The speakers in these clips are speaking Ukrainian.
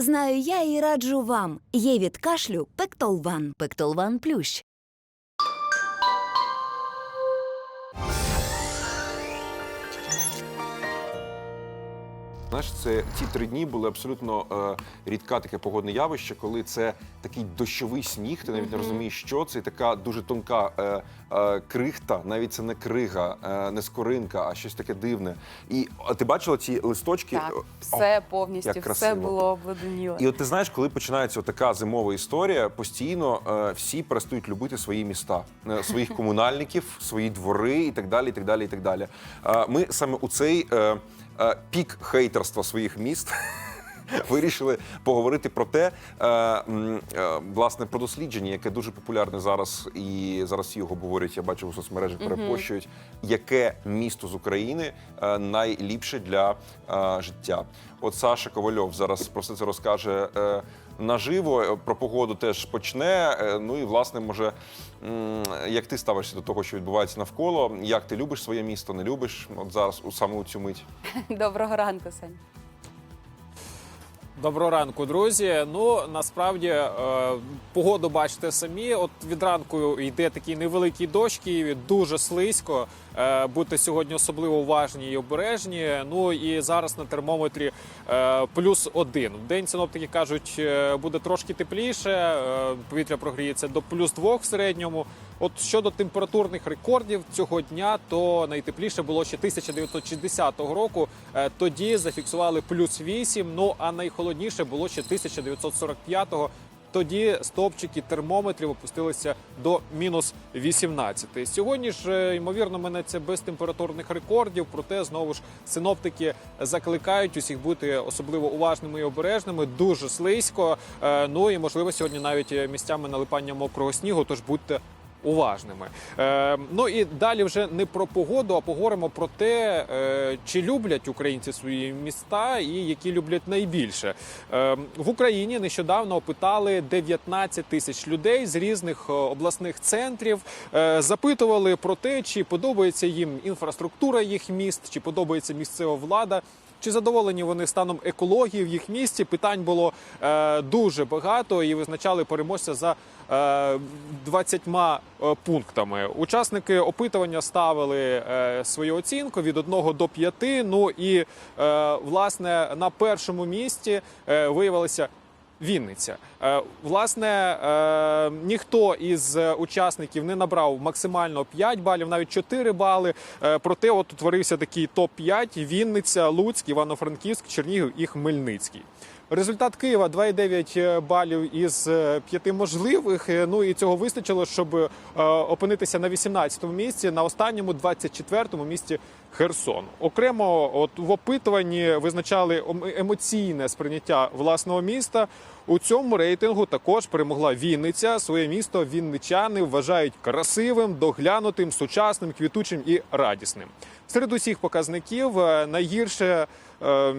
Знаю я і раджу вам. Є від кашлю Пектолван. Пектолван Плющ. Знаєш, це ці три дні були абсолютно е, рідка таке погодне явище, коли це такий дощовий сніг. Ти навіть не розумієш, що це і така дуже тонка е, е, крихта. Навіть це не крига, е, не скоринка, а щось таке дивне. І а ти бачила ці листочки? Так, О, все повністю, як все було обледеніло. І от ти знаєш, коли починається така зимова історія, постійно е, всі перестають любити свої міста, е, своїх комунальників, свої двори і так далі. І так далі, і так далі. Е, ми саме у цей е, пік хейтерства своїх міст. Вирішили поговорити про те, е, е, власне, про дослідження, яке дуже популярне зараз, і зараз його говорять. Я бачу у соцмережах перепощують, яке місто з України е, найліпше для життя. От Саша Ковальов зараз про все це розкаже наживо. Про погоду теж почне. Ну і власне, може, як ти ставишся до того, що відбувається навколо? Як ти любиш своє місто, не любиш? От зараз саме у цю мить. Доброго ранку, Сань. Доброго ранку, друзі. Ну насправді е, погоду бачите самі. От від ранку йде такий невеликий дощ Києві, дуже слизько. Е, будьте сьогодні особливо уважні і обережні. Ну і зараз на термометрі е, плюс один. В день синоптики кажуть, буде трошки тепліше. повітря прогріється до плюс двох в середньому. От щодо температурних рекордів цього дня, то найтепліше було ще 1960 року. Е, Тоді зафіксували плюс 8, Ну а найхолодніше було ще 1945-го. Тоді стовпчики термометрів опустилися до мінус 18. Сьогодні ж, е, ймовірно, минеться без температурних рекордів. Проте знову ж синоптики закликають усіх бути особливо уважними і обережними. Дуже слизько. Е, Ну і можливо сьогодні навіть місцями налипання мокрого снігу. Тож будьте уважними. Е, ну і далі вже не про погоду, а поговоримо про те, е, чи люблять українці свої міста і які люблять найбільше. Е, в Україні нещодавно опитали 19 тисяч людей з різних е, обласних центрів. Е, запитували про те, чи подобається їм інфраструктура їх міст, чи подобається місцева влада. Чи задоволені вони станом екології в їх місті? Питань було е, дуже багато і визначали переможця за е, 20 е, пунктами. Учасники опитування ставили е, свою оцінку від 1 до 5. Ну і е, власне на першому місці е, виявилися Вінниця. Е, Власне, е, ніхто із учасників не набрав максимально 5 балів, навіть 4 бали. Е, Проте от утворився такий топ-5 Вінниця, Луцьк, Івано-Франківськ, Чернігів і Хмельницький. Результат Києва 2,9 балів із 5 можливих. Е, Ну і цього вистачило, щоб е, опинитися на 18-му місці, на останньому 24-му місці Херсон. Окремо, от в опитуванні визначали ем- емоційне сприйняття власного міста. У цьому рейтингу також перемогла Вінниця. Своє місто вінничани вважають красивим, доглянутим, сучасним, квітучим і радісним. Серед усіх показників е, найгірше е,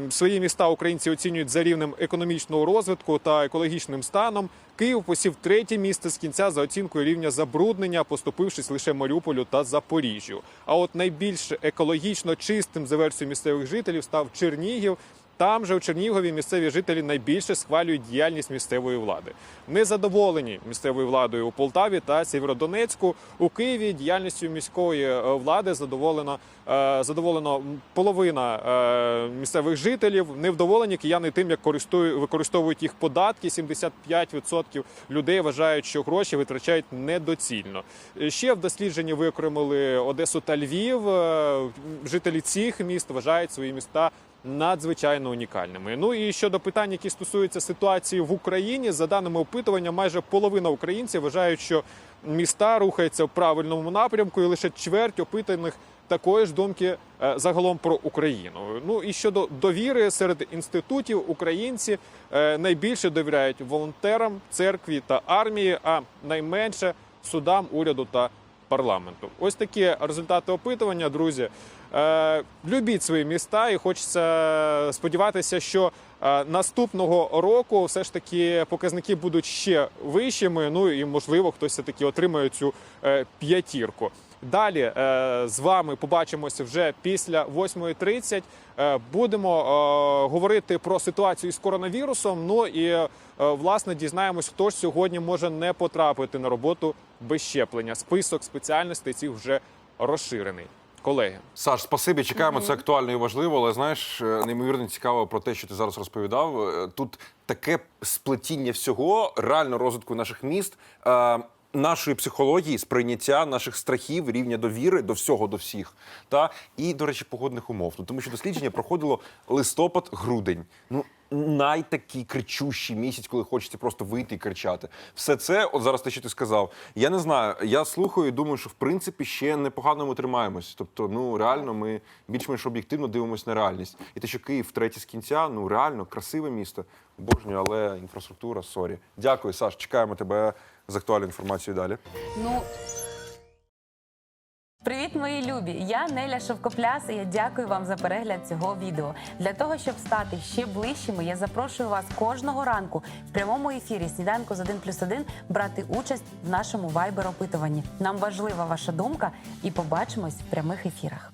свої міста українці оцінюють за рівнем економічного розвитку та екологічним станом. Київ посів третє місце з кінця за оцінкою рівня забруднення, поступившись лише Маріуполю та Запоріжжю. А от найбільш екологічно чистим за версією місцевих жителів став Чернігів. Там же у Чернігові місцеві жителі найбільше схвалюють діяльність місцевої влади. Незадоволені місцевою владою у Полтаві та Сєвєродонецьку. У Києві діяльністю міської е, влади задоволено, е, задоволено половина е, місцевих жителів. Невдоволені кияни тим, як використовують їх податки. 75% людей вважають, що гроші витрачають недоцільно. Ще в дослідженні виокремили Одесу та Львів. Жителі цих міст вважають свої міста надзвичайно унікальними. Ну і щодо питань, які стосуються ситуації в Україні, за даними опитування, майже половина українців вважають, що міста рухаються в правильному напрямку, і лише чверть опитаних такої ж думки е, загалом про Україну. Ну і щодо довіри серед інститутів, українці е, найбільше довіряють волонтерам, церкві та армії, а найменше судам, уряду та парламенту. Ось такі результати опитування, друзі. Е, любіть свої міста, і хочеться сподіватися, що е, наступного року все ж таки показники будуть ще вищими. Ну і можливо, хтось все таки отримає цю е, п'ятірку. Далі е, з вами побачимося вже після 8.30. Е, будемо говорити про ситуацію з коронавірусом. Ну і власне дізнаємось, хто ж сьогодні може не потрапити на роботу без щеплення. Список спеціальностей цих вже розширений. Колеги, Саш, спасибі, чекаємо. Це актуально і важливо. Але знаєш, е, неймовірно цікаво про те, що ти зараз розповідав. Е, Тут таке сплетіння всього, реально розвитку наших міст. Нашої психології, сприйняття наших страхів, рівня довіри до всього, до всіх, та і до речі, погодних умов. Ну тому що дослідження проходило листопад-грудень. Ну найтакий кричущий місяць, коли хочеться просто вийти і кричати. Все це, от зараз те, що ти сказав. Я не знаю. Я слухаю і думаю, що в принципі ще непогано ми тримаємось. Тобто, ну реально, ми більш-менш об'єктивно дивимося на реальність. І те, що Київ третій з кінця, ну реально красиве місто. Обожнюю, але інфраструктура, сорі. Дякую, Саш. Чекаємо тебе з актуальною інформацією далі. Ну, Привіт, мої любі! Я Неля Шовкопляс і я дякую вам за перегляд цього відео. Для того, щоб стати ще ближчими, я запрошую вас кожного ранку в прямому ефірі сніданку з 1 плюс 1 брати участь в нашому вайбер опитуванні. Нам важлива ваша думка і побачимось в прямих ефірах.